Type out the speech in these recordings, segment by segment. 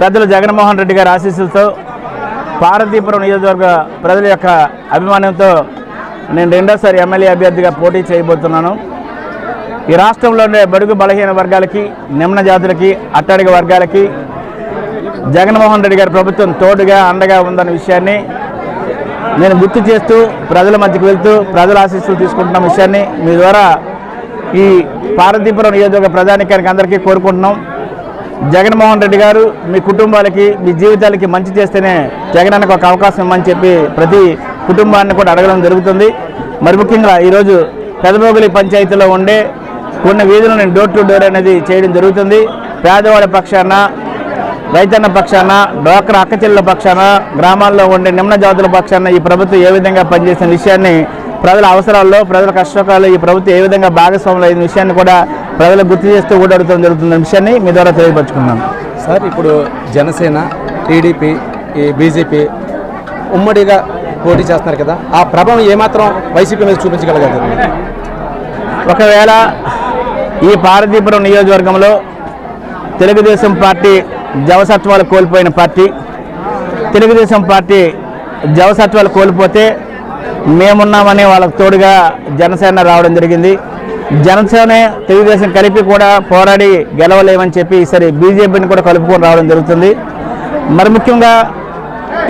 పెద్దలు జగన్మోహన్ రెడ్డి గారి ఆశీస్సులతో పార్వతీపురం నియోజకవర్గ ప్రజల యొక్క అభిమానంతో నేను రెండోసారి ఎమ్మెల్యే అభ్యర్థిగా పోటీ చేయబోతున్నాను. ఈ రాష్ట్రంలో ఉండే బడుగు బలహీన వర్గాలకి నిమ్న జాతులకి అట్టడిగ వర్గాలకి జగన్మోహన్ రెడ్డి గారి ప్రభుత్వం తోడుగా అండగా ఉందన్న విషయాన్ని నేను గుర్తు చేస్తూ ప్రజల మధ్యకు వెళ్తూ ప్రజల ఆశీస్సులు తీసుకుంటున్న విషయాన్ని మీ ద్వారా ఈ పార్వతీపురం నియోజకవర్గ ప్రజానికానికి అందరికీ కోరుకుంటున్నాం. జగన్మోహన్ రెడ్డి గారు మీ కుటుంబాలకి మీ జీవితాలకి మంచి చేస్తేనే జగనానికి ఒక అవకాశం ఇవ్వమని చెప్పి ప్రతి కుటుంబాన్ని కూడా అడగడం జరుగుతుంది. మరి ముఖ్యంగా ఈరోజు పెదబోగులి పంచాయతీలో ఉండే కొన్ని వీధులను డోర్ టు డోర్ అనేది చేయడం జరుగుతుంది. పేదవాడి పక్షాన రైతన్న పక్షాన డ్వాక్రా అక్కచెల్లెల పక్షాన గ్రామాల్లో ఉండే నిమ్న జాతుల పక్షాన ఈ ప్రభుత్వం ఏ విధంగా పనిచేసిన విషయాన్ని ప్రజల అవసరాల్లో ప్రజల కష్టకాల్లో ఈ ప్రభుత్వం ఏ విధంగా భాగస్వాములు అయిన విషయాన్ని కూడా ప్రజలకు గుర్తు చేస్తూ ఓడాడుతూ జరుగుతున్న విషయాన్ని మీ ద్వారా తెలియపరుచుకున్నాను. సార్ ఇప్పుడు జనసేన టీడీపీ ఈ బీజేపీ ఉమ్మడిగా పోటీ చేస్తున్నారు కదా ఆ ప్రభావం ఏమాత్రం వైసీపీ మీద చూపించగలగదు ఒకవేళ ఈ పార్వతీపురం నియోజకవర్గంలో తెలుగుదేశం పార్టీ జవసత్వాలు కోల్పోయిన పార్టీ తెలుగుదేశం పార్టీ జవసత్వాలు కోల్పోతే మేమున్నామని వాళ్ళకు తోడుగా జనసేన రావడం జరిగింది. జనసేన తెలుగుదేశం కలిపి కూడా పోరాడి గెలవలేమని చెప్పి ఈసారి బీజేపీని కూడా కలుపుకొని రావడం జరుగుతుంది. మరి ముఖ్యంగా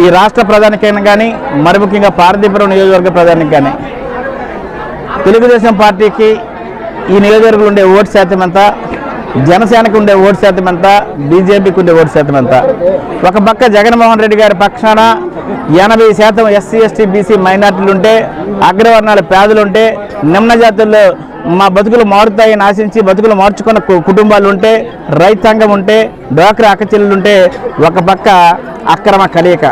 ఈ రాష్ట్ర ప్రధానికైనా కానీ మరి ముఖ్యంగా పార్థిపురం నియోజకవర్గ ప్రధానికి కానీ తెలుగుదేశం పార్టీకి ఈ నియోజకవర్గంలో ఉండే ఓటు శాతం ఎంత జనసేనకు ఉండే ఓటు శాతం ఎంత? బీజేపీకి ఉండే ఓటు శాతం ఎంత? ఒక పక్క జగన్మోహన్ రెడ్డి గారి పక్షాన ఎనభై శాతం ఎస్సీ ఎస్టీ బీసీ మైనార్టీలు ఉంటే అగ్రవర్ణాల పేదలు ఉంటే నిమ్న జాతుల్లో మా బతుకులు మారుతాయని ఆశించి బతుకులు మార్చుకున్న కు- కుటుంబాలు ఉంటే రైతాంగం ఉంటే డ్వాక్రా అక్కచెల్లెలు ఉంటే ఒక పక్క అక్రమ కలయిక.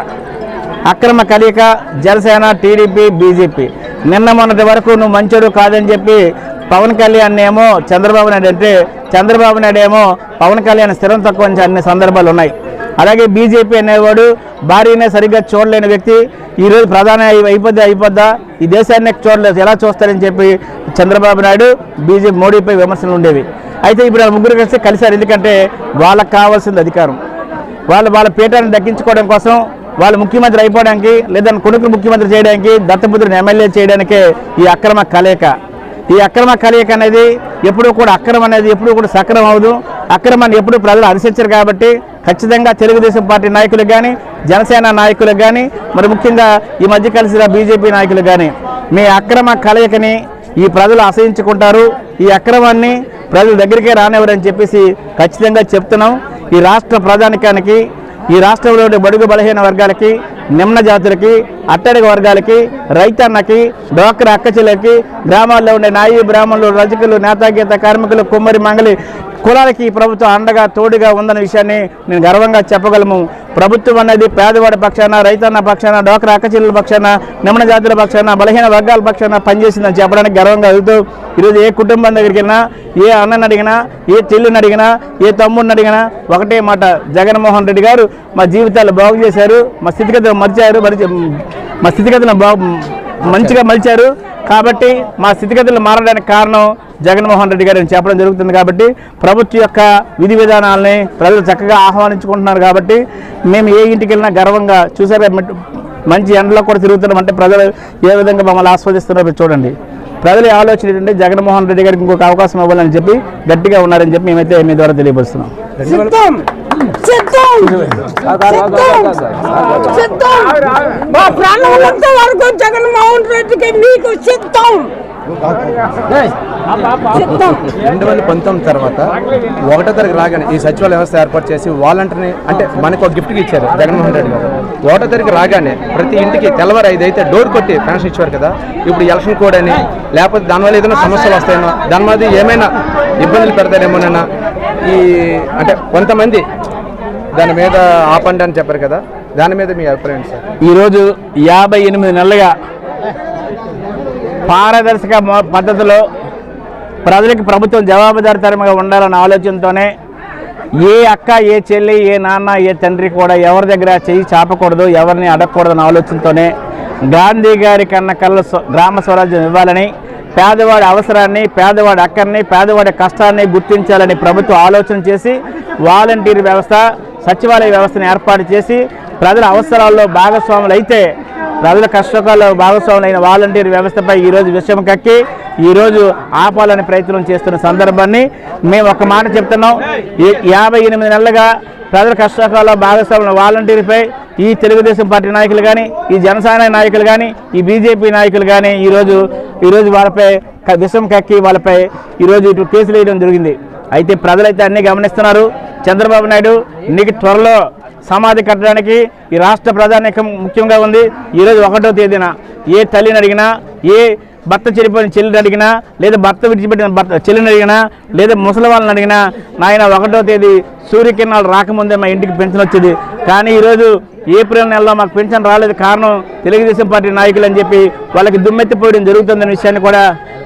అక్రమ కలియక జనసేన టీడీపీ బీజేపీ. నిన్న మొన్నటి వరకు నువ్వు మంచోడు కాదని చెప్పి పవన్ కళ్యాణ్ ఏమో చంద్రబాబు నాయుడు అంటే చంద్రబాబు నాయుడు ఏమో పవన్ కళ్యాణ్ స్థిరం తక్కువ అని అన్ని సందర్భాలు ఉన్నాయి. అలాగే బీజేపీ అనేవాడు భార్యనే సరిగ్గా చూడలేని వ్యక్తి. ఈరోజు ప్రధాన అయిపోద్ది అయిపోద్దా? ఈ దేశాన్ని చూడలేదు. ఎలా చూస్తారని చెప్పి చంద్రబాబు నాయుడు బీజేపీ మోడీపై విమర్శలు ఉండేవి. అయితే ఇప్పుడు ముగ్గురు కలిసి కలిశారు. ఎందుకంటే వాళ్ళకు కావాల్సింది అధికారం. వాళ్ళు వాళ్ళ పీఠాన్ని దక్కించుకోవడం కోసం వాళ్ళు ముఖ్యమంత్రి అయిపోవడానికి లేదా కొడుకు ముఖ్యమంత్రి చేయడానికి దత్తపుత్రుని ఎమ్మెల్యే చేయడానికే ఈ అక్రమ కలయిక. ఈ అక్రమ కలయిక అనేది ఎప్పుడూ కూడా అక్రమం అనేది ఎప్పుడూ కూడా సక్రమం అవదు అక్రమాన్ని ఎప్పుడూ ప్రజలు అనుసరించరు కాబట్టి ఖచ్చితంగా తెలుగుదేశం పార్టీ నాయకులకు కానీ జనసేన నాయకులకు కానీ మరి ముఖ్యంగా ఈ మధ్య కలిసిన బీజేపీ నాయకులకు కానీ మీ అక్రమ కలయికని ఈ ప్రజలు అసహించుకుంటారు. ఈ అక్రమాన్ని ప్రజల దగ్గరికే రానివ్వరని చెప్పేసి ఖచ్చితంగా చెప్తున్నాం. ఈ రాష్ట్ర ప్రధానికానికి ఈ రాష్ట్రంలోని బడుగు బలహీన వర్గాలకి నిమ్న జాతులకి అట్టడుగు వర్గాలకి రైతన్నకి డోక్రా అక్కచెల్లెలకి గ్రామాల్లో ఉండే నాయి బ్రాహ్మణులు రజకులు నేతాగీత కార్మికులు కుమ్మరి మంగలి కులాలకి ప్రభుత్వం అండగా తోడుగా ఉందన్న విషయాన్ని నేను గర్వంగా చెప్పగలము. ప్రభుత్వం అనేది పేదవాడి పక్షాన రైతన్న పక్షాన డోకర అక్కచెల్లెల పక్షాన నిమ్న జాతుల పక్షాన బలహీన వర్గాల పక్షాన పనిచేసిందని చెప్పడానికి గర్వంగా వెళ్తూ ఈరోజు ఏ కుటుంబం దగ్గరికి వెళ్ళినా ఏ అన్నని అడిగినా ఏ చెల్లిని అడిగినా ఏ తమ్ముడిని అడిగినా ఒకటే మాట జగన్మోహన్ రెడ్డి గారు మా జీవితాలు బాగు చేశారు మా స్థితిగతులు మర్చారు మరిచి మా స్థితిగతులను బాగు మంచిగా మలిచారు. కాబట్టి మా స్థితిగతులు మారడానికి కారణం జగన్మోహన్ రెడ్డి గారు అని చెప్పడం జరుగుతుంది కాబట్టి ప్రభుత్వం యొక్క విధి విధానాలని ప్రజలు చక్కగా ఆహ్వానించుకుంటున్నారు కాబట్టి మేము ఏ ఇంటికి వెళ్ళినా గర్వంగా చూసారా మంచి ఎండలో కూడా తిరుగుతున్నాం అంటే ప్రజలు ఏ విధంగా మమ్మల్ని ఆస్వాదిస్తున్నారో మీరు చూడండి. ప్రజల ఆలోచన ఏంటంటే జగన్మోహన్ రెడ్డి గారికి ఇంకొక అవకాశం ఇవ్వాలని చెప్పి గట్టిగా ఉన్నారని చెప్పి మేమైతే మీ ద్వారా తెలియపరుస్తున్నాం. మా ప్రాణం వరకు జగన్మోహన్ రెడ్డికి మీకు సిద్ధం! రెండు వేల పంతొమ్మిది తర్వాత ఒకటో తరగతి రాగానే ఈ సచివాలయ వ్యవస్థ ఏర్పాటు చేసి వాలంటీర్ని అంటే మనకు ఒక గిఫ్ట్కి ఇచ్చారు జగన్మోహన్ రెడ్డి గారు. ఒకటో తరగతి రాగానే ప్రతి ఇంటికి తెల్లవారు ఐదు అయితే డోర్ కొట్టి పెన్షన్ ఇచ్చారు కదా. ఇప్పుడు ఎలక్షన్ కోడ్ అని లేకపోతే దానివల్ల ఏదైనా సమస్యలు వస్తాయేమో దాని మీద ఏమైనా ఇబ్బందులు పెడతారేమోనైనా ఈ అంటే కొంతమంది దాని మీద ఆపండి అని చెప్పారు కదా. దాని మీద మీ అభిప్రాయం సార్? ఈరోజు యాభై ఎనిమిది నెలలుగా పారదర్శక పద్ధతిలో ప్రజలకు ప్రభుత్వం జవాబుదారితరంగా ఉండాలన్న ఆలోచనతోనే ఏ అక్క ఏ చెల్లి ఏ నాన్న ఏ తండ్రి కూడా ఎవరి దగ్గర చేయి చాపకూడదు ఎవరిని అడగకూడదన్న ఆలోచనతోనే గాంధీ గారి కన్న కళ్ళ స్వ- గ్రామ స్వరాజ్యం ఇవ్వాలని పేదవాడి అవసరాన్ని పేదవాడి అక్కర్ని పేదవాడి కష్టాన్ని గుర్తించాలని ప్రభుత్వం ఆలోచన చేసి వాలంటీర్ వ్యవస్థ సచివాలయ వ్యవస్థను ఏర్పాటు చేసి ప్రజల అవసరాల్లో భాగస్వాములు అయితే ప్రజల కష్టకాల్లో భాగస్వాములైన వాలంటీర్ వ్యవస్థపై ఈరోజు విషయం కక్కి ఈరోజు ఆపాలని ప్రయత్నం చేస్తున్న సందర్భాన్ని మేము ఒక మాట చెప్తున్నాం. యాభై ఎనిమిది నెలలుగా ప్రజల కష్టకాల భాగస్వాముల వాలంటీర్పై ఈ తెలుగుదేశం పార్టీ నాయకులు కానీ ఈ జనసేన నాయకులు కానీ ఈ బీజేపీ నాయకులు కానీ ఈరోజు ఈరోజు వాళ్ళపై విషం కక్కి వాళ్ళపై ఈరోజు ఇటు కేసులు వేయడం జరిగింది. అయితే ప్రజలైతే అన్ని గమనిస్తున్నారు. చంద్రబాబు నాయుడు నీకు త్వరలో సమాధి కట్టడానికి ఈ రాష్ట్ర ప్రధానికం ముఖ్యంగా ఉంది. ఈరోజు ఒకటో తేదీన ఏ తల్లిని అడిగినా ఏ భర్త చెడిపోయిన చెల్లిని అడిగినా లేదా భర్త విడిచిపెట్టిన భర్త చెల్లిని అడిగినా లేదా ముసలి వాళ్ళని అడిగినా నాయన ఒకటో తేదీ సూర్యకిరణాలు రాకముందే మా ఇంటికి పెన్షన్ వచ్చేది. కానీ ఈరోజు ఏప్రిల్ నెలలో మాకు పెన్షన్ రాలేదు. కారణం తెలుగుదేశం పార్టీ నాయకులు అని చెప్పి వాళ్ళకి దుమ్మెత్తిపోయడం జరుగుతుందనే విషయాన్ని కూడా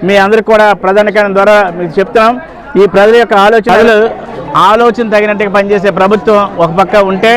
మీ అందరికి కూడా ప్రధానికరణ ద్వారా మీకు చెప్తున్నాం. ఈ ప్రజల యొక్క ఆలోచనలు ఆలోచన తగినట్టుగా పనిచేసే ప్రభుత్వం ఒక పక్క ఉంటే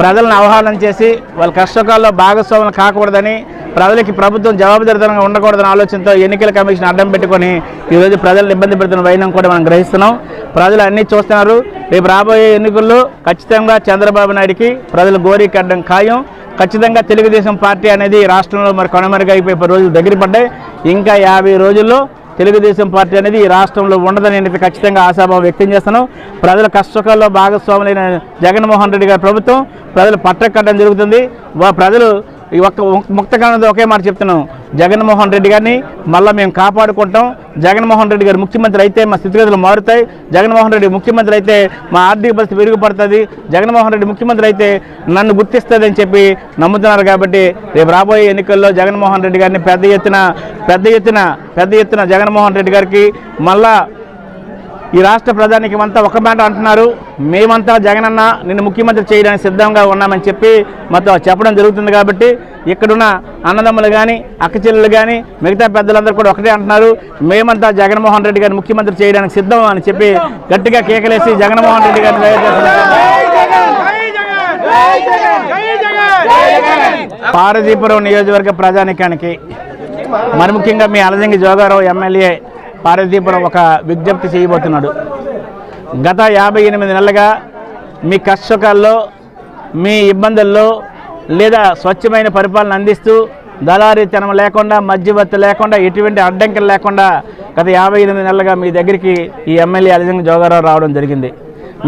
ప్రజలను అవహేళన చేసి వాళ్ళ కష్టకాల్లో భాగస్వాములు కాకూడదని ప్రజలకి ప్రభుత్వం జవాబుదారితనంగా ఉండకూడదనే ఆలోచనతో ఎన్నికల కమిషన్ అడ్డం పెట్టుకొని ఈరోజు ప్రజలను ఇబ్బంది పెడుతున్న వైనం కూడా మనం గ్రహిస్తున్నాం. ప్రజలు అన్నీ చూస్తున్నారు. రేపు రాబోయే ఎన్నికల్లో ఖచ్చితంగా చంద్రబాబు నాయుడికి ప్రజలు గోరీకి అడ్డం ఖాయం. ఖచ్చితంగా తెలుగుదేశం పార్టీ అనేది రాష్ట్రంలో మరి కొనమరుగైపోయి రోజులు దగ్గర పడ్డాయి. ఇంకా యాభై రోజుల్లో తెలుగుదేశం పార్టీ అనేది ఈ రాష్ట్రంలో ఉండదని నేను ఖచ్చితంగా ఆశాభావం వ్యక్తం చేస్తున్నాం ప్రజల కష్టకాల్లో భాగస్వాములైన జగన్మోహన్ రెడ్డి గారి ప్రభుత్వం ప్రజలు పట్టకట్టడం జరుగుతుంది. వా ప్రజలు ఈ ఒక్క ముక్తకాలంలో ఒకే మాట చెప్తున్నాం జగన్మోహన్ రెడ్డి గారిని మళ్ళీ మేము కాపాడుకుంటాం. జగన్మోహన్ రెడ్డి గారు ముఖ్యమంత్రి అయితే మా స్థితిగతులు మారుతాయి. జగన్మోహన్ రెడ్డి ముఖ్యమంత్రి అయితే మా ఆర్థిక పరిస్థితి మెరుగుపడుతుంది. జగన్మోహన్ రెడ్డి ముఖ్యమంత్రి అయితే నన్ను గుర్తిస్తుందని చెప్పి నమ్ముతున్నారు కాబట్టి రేపు రాబోయే ఎన్నికల్లో జగన్మోహన్ రెడ్డి గారిని పెద్ద ఎత్తున పెద్ద ఎత్తున పెద్ద ఎత్తున జగన్మోహన్ రెడ్డి గారికి మళ్ళా ఈ రాష్ట్ర ప్రధానికి అంతా ఒక మాట అంటున్నారు. మేమంతా జగనన్న నిన్ను ముఖ్యమంత్రి చేయడానికి సిద్ధంగా ఉన్నామని చెప్పి మాతో చెప్పడం జరుగుతుంది కాబట్టి ఇక్కడున్న అన్నదమ్ములు కానీ అక్కచెల్లెలు కానీ మిగతా పెద్దలందరూ కూడా ఒకటే అంటున్నారు. మేమంతా జగన్మోహన్ రెడ్డి గారిని ముఖ్యమంత్రి చేయడానికి సిద్ధం అని చెప్పి గట్టిగా కేకలేసి జగన్మోహన్ రెడ్డి గారిని పారదీపురం నియోజకవర్గ ప్రజానికానికి మరి ముఖ్యంగా మీ అలజంగి జోగారావు ఎమ్మెల్యే పార్వతీపురం ఒక విజ్ఞప్తి చేయబోతున్నాడు. గత యాభై ఎనిమిది నెలలుగా మీ కష్టకాల్లో మీ ఇబ్బందుల్లో లేదా స్వచ్ఛమైన పరిపాలన అందిస్తూ దళారీతనం లేకుండా మధ్యవర్తి లేకుండా ఎటువంటి అడ్డంకులు లేకుండా గత యాభై ఎనిమిది నెలలుగా మీ దగ్గరికి ఈ ఎమ్మెల్యే అలజంగి జోగారావు రావడం జరిగింది.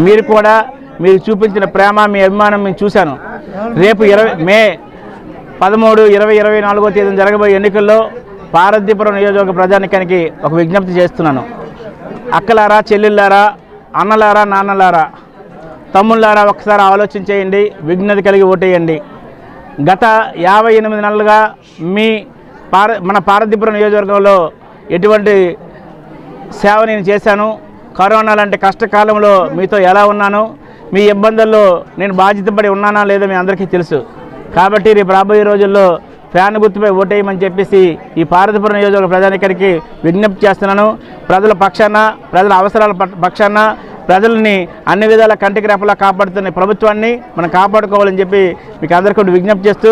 మీరు కూడా మీరు చూపించిన ప్రేమ మీ అభిమానం మేము చూశాను. రేపు ఇరవై మే పదమూడు ఇరవై ఇరవై నాలుగో తేదీన జరగబోయే ఎన్నికల్లో పార్వతీపురం నియోజకవర్గ ప్రజానికానికి ఒక విజ్ఞప్తి చేస్తున్నాను. అక్కలారా చెల్లెళ్ళారా అన్నలారా నాన్నలారా తమ్ముళ్ళారా ఒకసారి ఆలోచన చేయండి కలిగి ఓటేయండి. గత యాభై ఎనిమిది నెలలుగా మీ పార మన పార్వతీపురం నియోజకవర్గంలో ఎటువంటి సేవ నేను చేశాను. కరోనా లాంటి కష్టకాలంలో మీతో ఎలా ఉన్నాను మీ ఇబ్బందుల్లో నేను బాధ్యతపడి ఉన్నానా లేదో మీ అందరికీ తెలుసు. కాబట్టి రేపు రాబోయే రోజుల్లో ఫ్యాన్ గుర్తుపై ఓటేయమని చెప్పేసి ఈ పార్వతీపురం నియోజకవర్గ ప్రజానికరికి విజ్ఞప్తి చేస్తున్నాను. ప్రజల పక్షాన ప్రజల అవసరాల పట్- పక్షాన ప్రజల్ని అన్ని విధాల కంటికి రెప్పలా కాపాడుతున్న ప్రభుత్వాన్ని మనం కాపాడుకోవాలని చెప్పి మీకు అందరికీ విజ్ఞప్తి చేస్తూ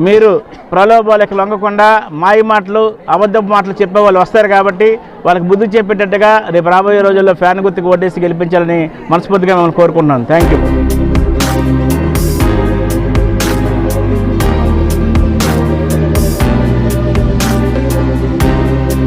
మీరు ప్రలోభాలకు లొంగకుండా మాయ మాటలు అబద్ధపు మాటలు చెప్పే వాళ్ళు వస్తారు కాబట్టి వాళ్ళకి బుద్ధి చెప్పేటట్టుగా రేపు రాబోయే రోజుల్లో ఫ్యాన్ గుర్తుకు ఓటేసి గెలిపించాలని మనస్ఫూర్తిగా మిమ్మల్ని కోరుకుంటున్నాను. Thank you